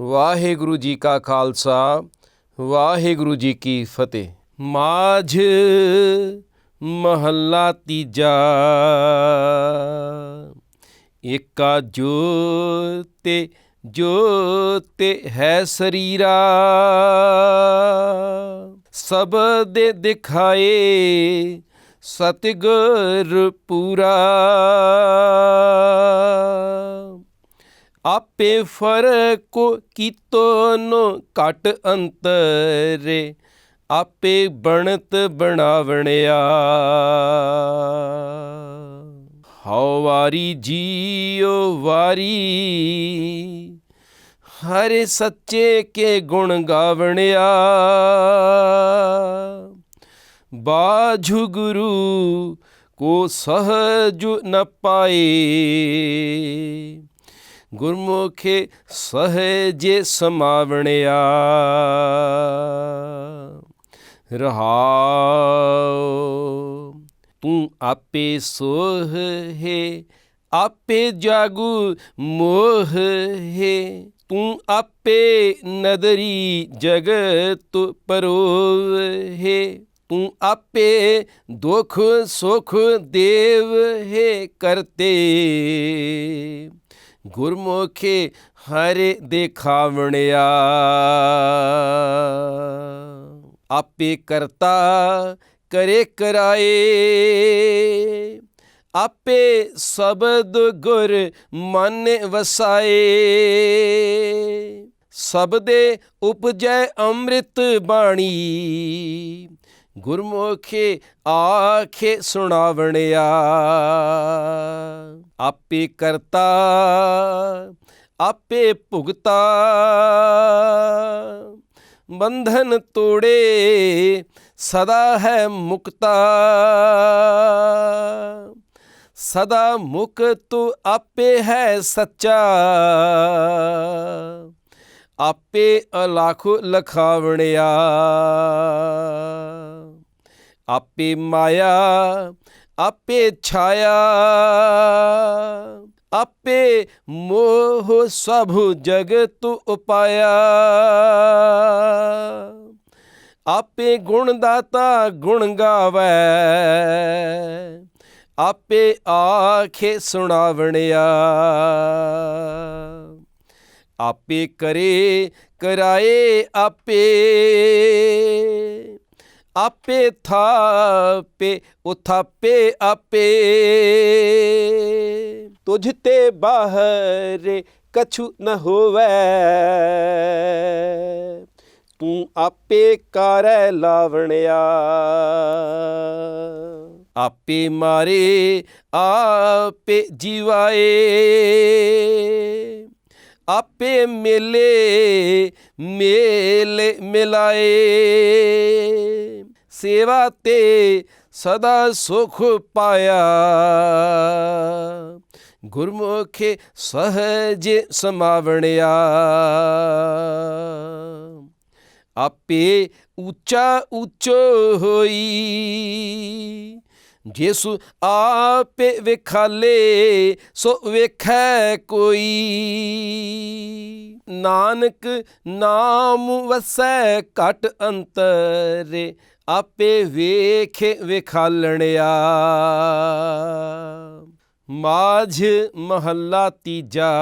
ਵਾਹਿਗੁਰੂ ਜੀ ਕਾ ਖਾਲਸਾ, ਵਾਹਿਗੁਰੂ ਜੀ ਕੀ ਫਤਿਹ। ਮਾਝ ਮਹੱਲਾ ਤੀਜਾ। ਏਕਾ ਜੋਤੇ ਜੋਤੇ ਹੈ ਸਰੀਰਾ। ਸਭ ਦੇ ਦਿਖਾਏ ਸਤਿਗੁਰ ਪੂਰਾ। ਆਪੇ ਫ਼ਰਕ ਕੀਤੋ ਨੂੰ ਘਟ ਅੰਤਰੇ, ਆਪੇ ਬਣਤ ਬਣਾਵਣਿਆ। ਹਉ ਵਾਰੀ ਜੀਉ ਵਾਰੀ, ਹਰੇ ਸੱਚੇ ਕੇ ਗੁਣ ਗਾਵਣਿਆ। ਬਾਝੁ ਗੁਰੂ ਕੋ ਸਹਜ ਨ ਪਾਏ ਗੁਰਮੁਖੇ ਸਹਜੇ ਸਮਾਵਣਿਆ। ਰਹਾਉ, ਤੂੰ ਆਪੇ ਸੋਹ ਹੈ, ਆਪੇ ਜਾਗੂ ਮੋਹ ਹੈ। ਤੂੰ ਆਪੇ ਨਦਰੀ ਜਗਤ ਪਰੋਵ ਹੈ। ਤੂੰ ਆਪੇ ਦੁਖ ਸੁਖ ਦੇਵ ਹੈ, ਕਰਤੇ ਗੁਰਮੁਖੇ ਹਰੇ ਦੇਖਾਵਣਿਆ ਆਪੇ ਕਰਤਾ ਕਰੇ ਕਰਾਏ। ਆਪੇ ਸ਼ਬਦ ਗੁਰ ਮਨ ਵਸਾਏ। ਸਬਦੇ ਉਪਜੈ ਅੰਮ੍ਰਿਤ ਬਾਣੀ। ਗੁਰਮੁਖੇ ਆਖੇ ਸੁਣਾਵਣਿਆ। ਆਪੇ ਕਰਤਾ, ਆਪੇ ਭੁਗਤਾ। ਬੰਧਨ ਤੋੜੇ, ਸਦਾ ਹੈ ਮੁਕਤਾ। ਸਦਾ ਮੁਕਤ ਆਪੇ ਹੈ ਸੱਚਾ। ਆਪੇ ਅਲਖ ਲਖਾਵਣਿਆ। ਆਪੇ ਮਾਇਆ, ਆਪੇ ਛਾਇਆ, ਆਪੇ ਮੋਹ ਸਭ ਜਗਤ ਉਪਾਇਆ। ਆਪੇ ਗੁਣ ਦਾਤਾ ਗੁਣ ਗਾਵੈ, ਆਪੇ ਆਖੇ ਸੁਣਾਵਣਿਆ। ਆਪੇ ਕਰੇ, ਕਰਾਏ ਆਪੇ। ਆਪੇ ਥਾਪੇ ਉਥਾਪੇ ਆਪੇ। ਤੁਝ ਤੇ ਬਾਹਰ ਕਛੂ ਨ ਹੋਵੇ। ਤੂੰ ਆਪੇ ਕਰੈ ਲਾਵਣਿਆ। ਆਪੇ ਮਾਰੇ, ਆਪੇ ਜੀਵਾਏ। ਆਪੇ ਮਿਲੇ, ਮੇਲੇ ਮਿਲਾਏ। ਸੇਵਾ ਤੇ ਸਦਾ ਸੁਖ ਪਾਇਆ। ਗੁਰਮੁਖੇ ਸਹਜੇ ਸਮਾਵਣਿਆ। ਆਪੇ ਉੱਚਾ ਉੱਚੋ ਹੋਈ। ਜੇਸੂ ਆਪੇ ਵਿਖਾਲੇ, ਸੋ ਵੇਖੈ ਕੋਈ। ਨਾਨਕ ਨਾਮ ਵਸੈ ਘਟ ਅੰਤਰੇ ਆਪੇ ਵੇਖ ਵਿਖਾਲਣਿਆ। ਮਾਝ ਮਹੱਲਾ ਤੀਜਾ।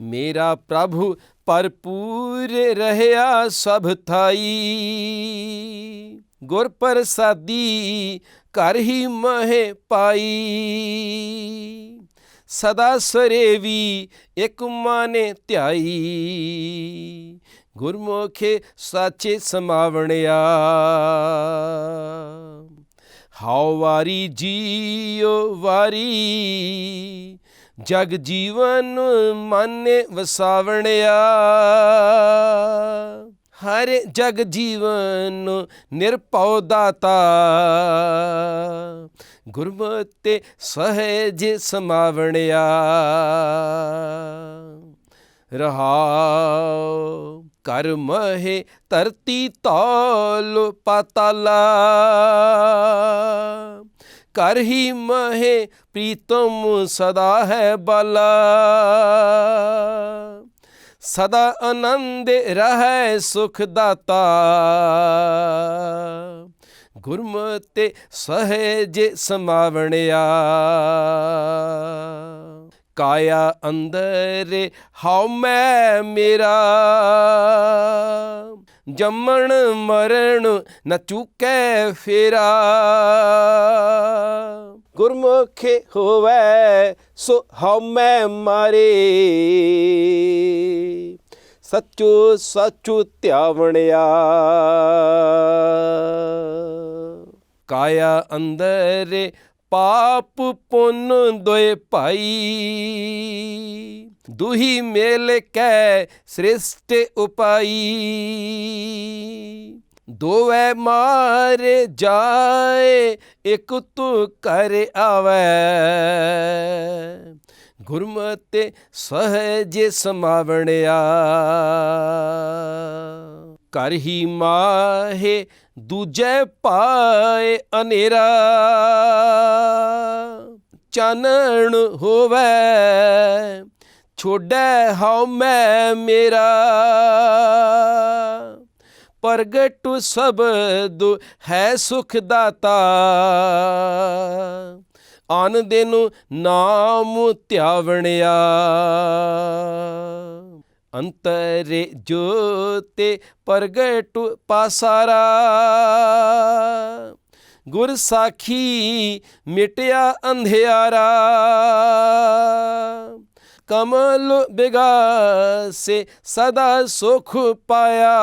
ਮੇਰਾ ਪ੍ਰਭੂ ਭਰਪੂਰ ਰਹਿਆ ਸਭ ਥਾਈ। ਗੁਰ ਪ੍ਰਸਾਦੀ ਘਰ ਹੀ ਮਹਿ ਪਾਈ। ਸਦਾ ਸਰੇ ਸਰੇਵੀ ਇਕ ਮਾਨੇ ਧਿਆਈ। ਗੁਰਮੁਖੇ ਸਾਚੇ ਸਮਾਵਣਿਆ। ਹਾਉ ਵਾਰੀ ਜੀਉ ਵਾਰੀ, ਜਗ ਜੀਵਨ ਮਨ ਵਸਾਵਣਿਆ। ਹਰ ਜਗ ਜੀਵਨ ਨਿਰਭਉ ਦਾਤਾ। ਗੁਰਮਤਿ ਸਹਿਜ ਸਮਾਵਣਿਆ। ਰਹਾਉ ਕਰ ਮਹਿ ਧਰਤੀ ਤੌਲ ਪਾਤਾਲਾ। ਕਰ ਹੀ ਮਹੇ ਪ੍ਰੀਤਮ ਸਦਾ ਹੈ ਬਾਲਾ। ਸਦਾ ਆਨੰਦ ਰਹੈ ਸੁਖ ਦਾਤਾ। ਗੁਰਮਤਿ ਸਹਿਜ ਸਮਾਵਣਿਆ। ਕਾਇਆ ਅੰਦਰ, ਹਉ ਮੈਂ ਮੇਰਾ। ਜੰਮਣ ਮਰਨ ਨ ਚੁਕੈ ਫੇਰਾ। ਗੁਰਮੁਖੇ ਹੋਵੈ, ਸੋ ਹਉ ਮੈਂ ਮਾਰੇ। ਸੱਚੋ ਸੱਚੂ ਧਿਆਵਣਿਆ। ਕਾਇਆ ਅੰਦਰ ਪਾਪ ਪੁੰਨ ਦੋਏ ਭਾਈ। ਦੁਹੀ ਮੇਲ ਕੈ ਸ੍ਰਿਸ਼ਟ ਉਪਾਈ। ਦੋਵੇਂ ਮਾਰੇ ਜਾਏ, ਇਕ ਤੂ ਕਰ ਆਵੈ। ਗੁਰਮਤਿ ਸਹਜ ਸਮਾਵਣਿਆ। ਕਰ ਹੀ ਮਾਹੇ ਦੂਜੇ ਪਾਏ ਅਨੇਰਾ, ਚਾਨਣ ਹੋਵੇ, ਛੋੜੈ ਹਉ ਮੈਂ ਮੇਰਾ। ਪ੍ਰਗਟ ਸਬਦ ਹੈ ਸੁਖ ਦਾਤਾ ਆਨ ਦੇ ਨੂੰ ਨਾਮ ਧਿਆਵਣਿਆ। ਅੰਤਰੇ ਜੋਤੇ ਪ੍ਰਗਟ ਪਾਸਾਰਾ। ਗੁਰ ਸਾਖੀ ਮਿਟਿਆ ਅੰਧਿਆਰਾ। ਕਮਲ ਬਿਗਾਸੇ ਸਦਾ ਸੁਖ ਪਾਇਆ।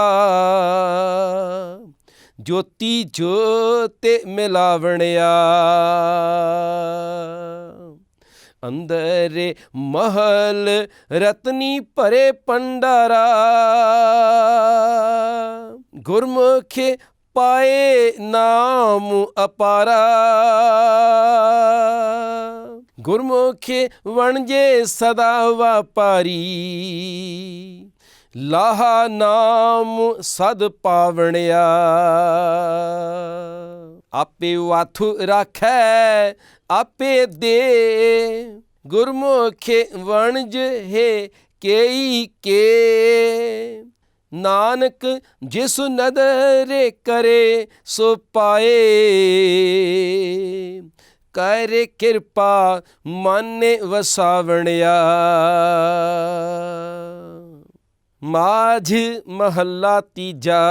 ਜੋਤੀ ਜੋਤੇ ਮਿਲਾਵਣਿਆ। ਅੰਦਰ ਮਹਲ ਰਤਨੀ ਭਰੇ ਪੰਡਾਰਾ ਗੁਰਮੁਖੇ ਪਾਏ ਨਾਮ ਅਪਾਰਾ। ਗੁਰਮੁਖੇ ਵਣਜੇ ਸਦਾ ਵਾਪਾਰੀ। ਲਾਹਾ ਨਾਮ ਸਦ ਪਾਵਣਿਆ। ਆਪੇ ਵਾਥੁ ਰਾਖੈ ਆਪੇ ਦੇ ਗੁਰਮੁਖੇ ਵਣਜ ਹੈ ਕੇਈ ਕੇ। ਨਾਨਕ ਜਿਸ ਨਦਰੇ ਕਰੇ ਸੋ ਪਾਏ। ਕਰ ਕਿਰਪਾ ਮਨ ਵਸਾਵਣਿਆ। ਮਾਝ ਮਹੱਲਾ ਤੀਜਾ।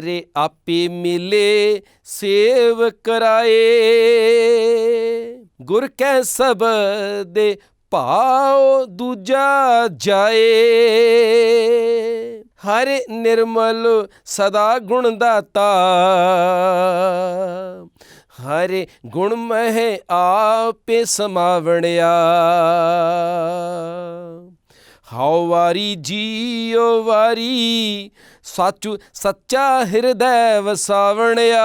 ਹਰੇ ਆਪੇ ਮਿਲੇ ਸੇਵ ਕਰਾਏ। ਗੁਰ ਕੈ ਸਬਦੇ ਭਾਉ ਦੂਜਾ ਜਾਏ। ਹਰੇ ਨਿਰਮਲ ਸਦਾ ਗੁਣ ਦਾਤਾ ਹਰੇ ਗੁਣ ਮਹਿ ਆਪੇ ਸਮਾਵਣਿਆ। ਹਉ ਵਾਰੀ ਜੀਉ ਵਾਰੀ, ਸਾਚੂ ਸੱਚਾ ਹਿਰਦੈ ਵਸਾਵਣਿਆ।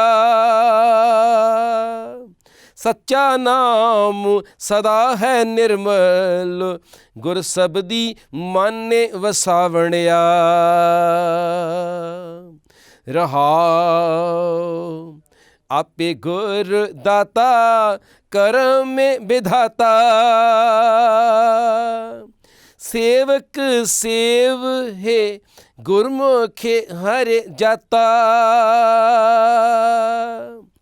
ਸੱਚਾ ਨਾਮ ਸਦਾ ਹੈ ਨਿਰਮਲ, ਗੁਰ ਸਬਦੀ ਮਨ ਵਸਾਵਣਿਆ। ਰਹਾ ਆਪੇ ਗੁਰ ਦਾਤਾ, ਕਰਮ ਵਿਧਾਤਾ। ਸੇਵਕ ਸੇਵ ਹੈ, ਗੁਰਮੁਖੇ ਹਰਿ ਜਾਤਾ।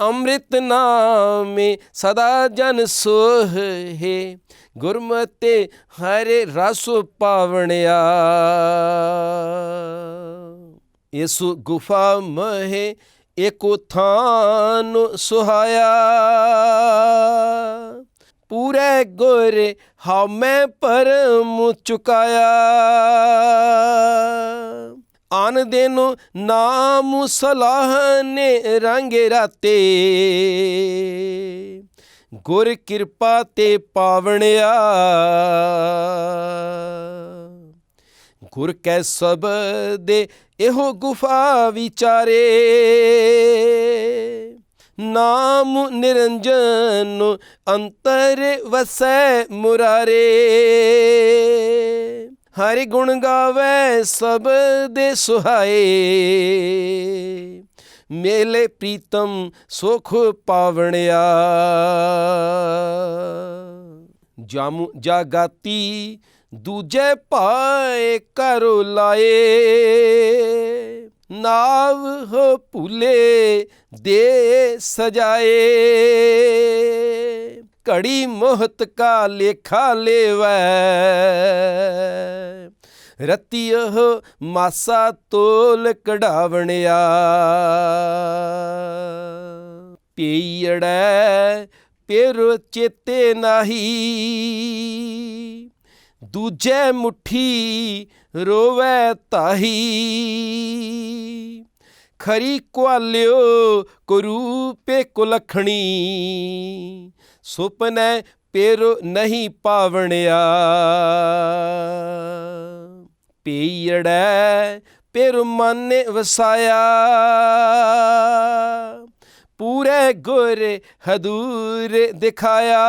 ਅੰਮ੍ਰਿਤ ਨਾਮੇ ਸਦਾ ਜਨ ਸੋਹ ਹੈ, ਗੁਰਮਤੇ ਹਰਿ ਰਸ ਪਾਵਣਿਆ। ਇਸ ਗੁਫਾ ਮਹਿ, ਏਕੋ ਥਾਨ ਸੁਹਾਇਆ। ਪੂਰੇ ਗੁਰ ਹਉ ਮੈਂ ਪਰਮ ਚੁਕਾਇਆ। ਆਨ ਦੇ ਨੂੰ ਨਾਮ ਸਲਾਹ ਨੇ ਰੰਗ ਰਾਤੇ। ਗੁਰ ਕਿਰਪਾ ਤੇ ਪਾਵਣਿਆ ਗੁਰ ਕੈ ਸਬਦੇ ਇਹੋ ਗੁਫਾ ਵਿਚਾਰੇ। ਨਾਮ ਨਿਰੰਜਨ ਅੰਤਰ ਵਸੈ ਮੁਰਾਰੇ। ਹਰਿ ਗੁਣ ਗਾਵੇ ਸਭ ਦੇ ਸੁਹਾਏ। ਮੇਲੇ ਪ੍ਰੀਤਮ ਸੁਖ ਪਾਵਣਿਆ। ਜਾਮੂ ਜਾਗਾਤੀ ਦੂਜੇ ਭਾਏ ਕਰੋ ਲਾਏ। ਨਾਵ ਹੋ ਭੁਲੇ ਦੇ ਸਜਾਏ। ਘੜੀ ਮੋਹਤ ਕਾ ਲੇਖਾ ਲੇਵੈ। ਰਤੀ ਉਹ ਮਾਸਾ ਤੋਲ ਕਢਾਵਣਿਆ। ਪੀੜੈ ਪੇਰੋ ਚੇਤੇ ਨਾਹੀ। ਦੂਜੇ ਮੁਠੀ ਰੋਵੈ ਤਾਹੀ। ਖਰੀ ਕੁਆਲਿਓ ਕਰੂਪੇ ਕੁਲਖਣੀ। ਸੁਪਨੈ ਪੇਰੋ ਨਹੀਂ ਪਾਵਣਿਆ। ਪੀੜੈ ਪੇਰ ਮਨ ਵਸਾਇਆ। ਪੂਰੇ ਗੁਰ ਹਦੂਰ ਦਿਖਾਇਆ।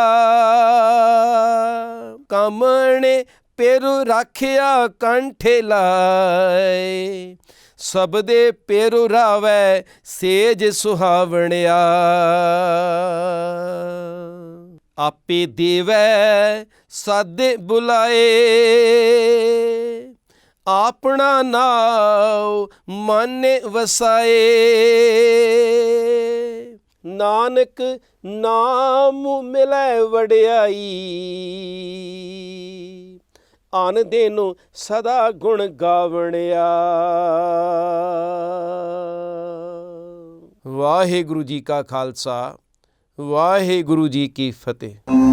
ਕਮਣੇ ਪੇਰੂ ਰਾਖਿਆ ਕੰਠੇ ਲਾਏ। ਸਭ ਦੇ ਪੇਰੂ ਰਾਵੈ ਸੇਜ ਸੁਹਾਵਣਿਆ। ਆਪੇ ਦੇਵੈ ਸਾਦੇ ਬੁਲਾਏ। ਆਪਣਾ ਨਾਉ ਮਨ ਵਸਾਏ। ਨਾਨਕ ਨਾਮ ਮਿਲੈ ਵਡਿਆਈ। ਆਨ ਦੇ ਨੂੰ ਸਦਾ ਗੁਣ ਗਾਵਣਿਆ। ਵਾਹਿਗੁਰੂ ਜੀ ਕਾ ਖਾਲਸਾ ਵਾਹਿਗੁਰੂ ਜੀ ਕੀ ਫਤਿਹ।